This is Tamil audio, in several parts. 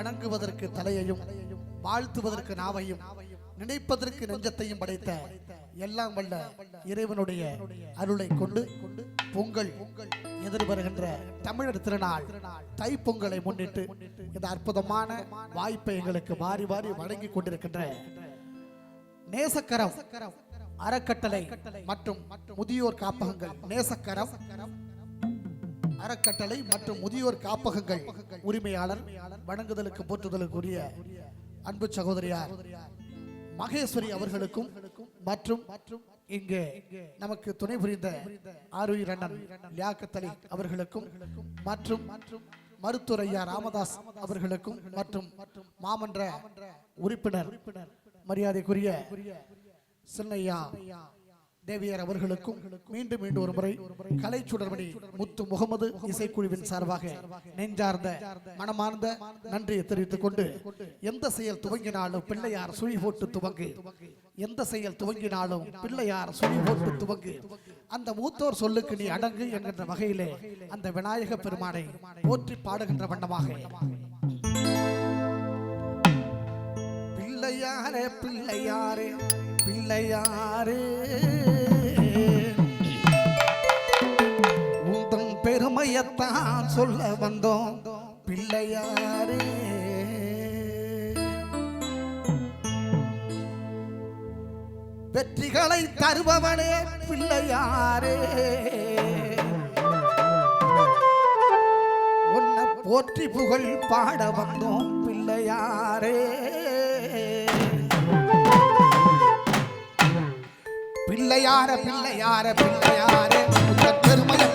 வணங்குவதற்கு தலையையும் வாழ்த்துவதற்கு நாவையும் நினைப்பதற்கு நெஞ்சத்தையும் படைத்த எல்லாம் வல்ல இறைவனுடைய அருளை கொண்டு பொங்கல் எதிர்வருகின்ற தமிழர் திருநாள் தைப்பொங்கலை முன்னிட்டு இந்த அற்புதமான வாய்ப்பை எங்களுக்கு மாறி மாறி வழங்கி கொண்டிருக்கின்ற நேசக்கரம் அறக்கட்டளை மற்றும் முதியோர் காப்பகங்கள். நேசக்கரம் அறக்கட்டளை மற்றும் முதியோர் காப்பகங்கள் உரிமையாளர் வணங்குதலுக்கு போற்றுதலுக்குரிய அன்பு சகோதரியார் மகேஸ்வரி அவர்களுக்கும் மற்றும் இங்கே நமக்கு துணை புரிந்த ஆருயிர் அண்ணன் லியாக்கத்தலி அவர்களுக்கும் மற்றும் மருத்துவர் ஐயா ராமதாஸ் அவர்களுக்கும் மற்றும் மாமன்ற உறுப்பினர் மரியாதைக்குரிய சின்னையா தேவியர் அவர்களுக்கும் மீண்டும் மீண்டும் ஒரு முறை கலை சுடர்மணி முத்து முகமது இசைக்குழுவின் சார்பாக நெஞ்சார்ந்த மனமார்ந்த நன்றியை தெரிவித்துக் கொண்டு எந்த செயல் துவங்கினாலும் பிள்ளையார் சுழி போட்டு துவங்கு. எந்த செயல் துவங்கினாலும் பிள்ளையார் சுழி போட்டு துவங்கு. அந்த மூத்தோர் சொல்லுக்கு நீ அடங்கு என்கின்ற வகையிலே அந்த விநாயக பெருமானை போற்றி பாடுகின்ற வண்ணமாக. பிள்ளையாரே பிள்ளையாரே பிள்ளையாரே. உண்மையத்தான் சொல்ல வந்தோம். பிள்ளையாரே. வெற்றிகளை தருபவனே பிள்ளையாரே. உன்னை போற்றி புகழ் பாட வந்தோம் பிள்ளையாரே. பிள்ளையார பிள்ளையார பிள்ளையாரே.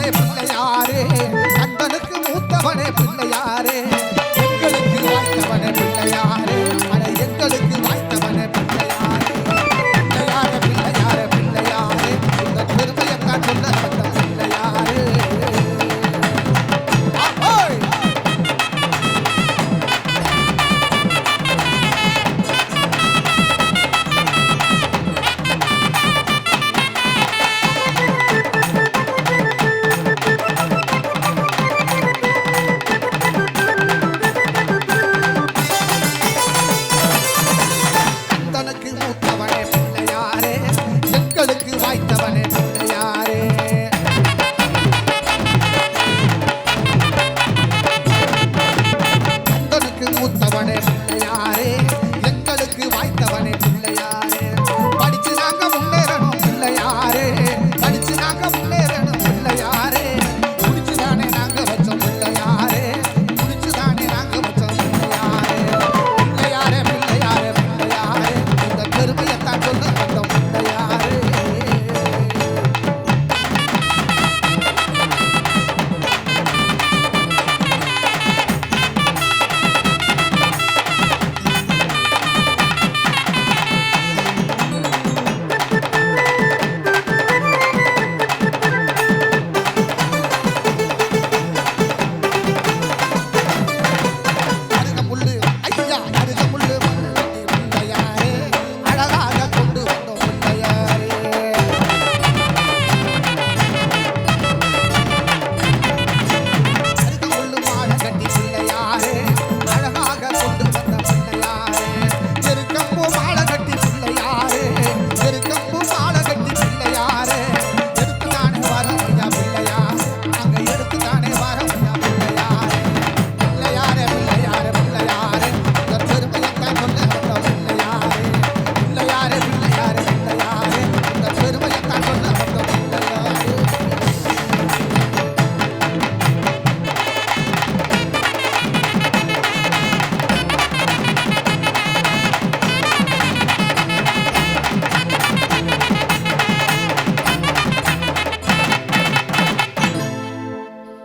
மூத்தவனே பிள்ளையாரே கந்தனுக்கு மூத்தவனே பிள்ளையாரே.